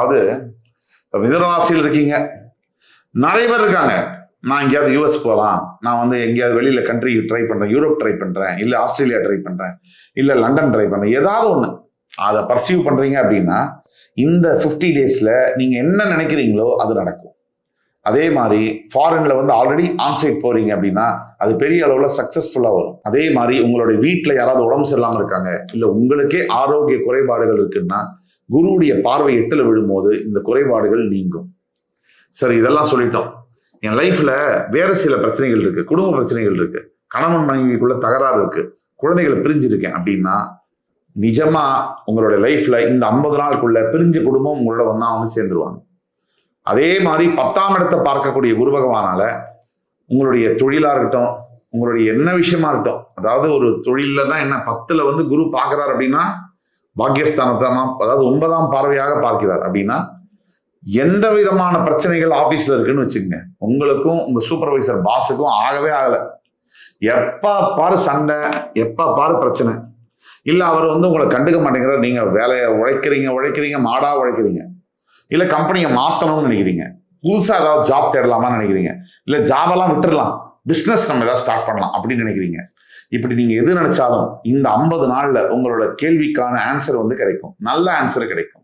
அதாவது இப்போ மிதனராசியில் இருக்கீங்க. நிறைய பேர் இருக்காங்க. நான் எங்கேயாவது யூஎஸ் போகலாம். நான் வந்து எங்கேயாவது வெளியில் கண்ட்ரி ட்ரை பண்ணுறேன் யூரோப் ட்ரை பண்ணுறேன் இல்லை ஆஸ்திரேலியா ட்ரை பண்ணுறேன் இல்லை லண்டன் ட்ரை பண்ணுறேன் ஏதாவது ஒன்று அதை பர்சீவ் பண்ணுறீங்க அப்படின்னா இந்த ஃபிஃப்டி டேஸில் நீங்கள் என்ன நினைக்கிறீங்களோ அது நடக்கும். அதே மாதிரி ஃபாரினில் வந்து ஆல்ரெடி ஆன்சைட் போகிறீங்க அப்படின்னா அது பெரிய அளவில் சக்ஸஸ்ஃபுல்லாக வரும். அதே மாதிரி உங்களுடைய வீட்டில் யாராவது உடம்பு சரியில்லாமல் இருக்காங்க இல்லை உங்களுக்கே ஆரோக்கிய குறைபாடுகள் இருக்குன்னா குருவுடைய பார்வை எட்டில் விழும்போது இந்த குறைபாடுகள் நீங்கும். சரி இதெல்லாம் சொல்லிட்டோம். என் லைஃப்ல வேற சில பிரச்சனைகள் இருக்கு. குடும்ப பிரச்சனைகள் இருக்கு. கணவன் மனைவிக்குள்ள தகராறு இருக்கு. குழந்தைகளை பிரிஞ்சிருக்கேன் அப்படின்னா நிஜமா உங்களுடைய லைஃப்ல இந்த ஐம்பது நாளுக்குள்ள பிரிஞ்ச குடும்பம் உங்களோட ஒன்றா வந்து சேர்ந்துருவாங்க. அதே மாதிரி பத்தாம் இடத்தை பார்க்கக்கூடிய குரு பகவானால உங்களுடைய தொழிலா இருக்கட்டும் உங்களுடைய என்ன விஷயமா இருக்கட்டும் அதாவது ஒரு தொழில தான் என்ன பத்துல வந்து குரு பாக்குறாரு அப்படின்னா பாக்கியஸ்தானத்தை அதாவது ஒன்பதாம் பார்வையாக பார்க்கிறார். அப்படின்னா எந்த விதமான பிரச்சனைகள் ஆபீஸ்ல இருக்குன்னு வச்சுக்கோங்க. உங்களுக்கும் உங்க சூப்பர்வைசர் பாஸுக்கும் ஆகவே ஆகல. எப்ப பாரு சண்டை எப்ப பாரு பிரச்சனை. இல்ல அவர் வந்து உங்களை கண்டுக்க மாட்டேங்கிறார். நீங்க வேலையை உழைக்கிறீங்க உழைக்கிறீங்க மாடா உழைக்கிறீங்க. இல்ல கம்பெனியை மாத்தணும்னு நினைக்கிறீங்க. புதுசா ஏதாவது ஜாப் தேடலாமான்னு நினைக்கிறீங்க. இல்ல ஜாபெல்லாம் விட்டுடலாம் பிசினஸ் நம்ம ஏதாவது ஸ்டார்ட் பண்ணலாம் அப்படின்னு நினைக்கிறீங்க. இப்படி நீங்க எது நினைச்சாலும் இந்த ஐம்பது நாள்ல உங்களோட கேள்விக்கான ஆன்சர் வந்து கிடைக்கும். நல்ல ஆன்சர் கிடைக்கும்.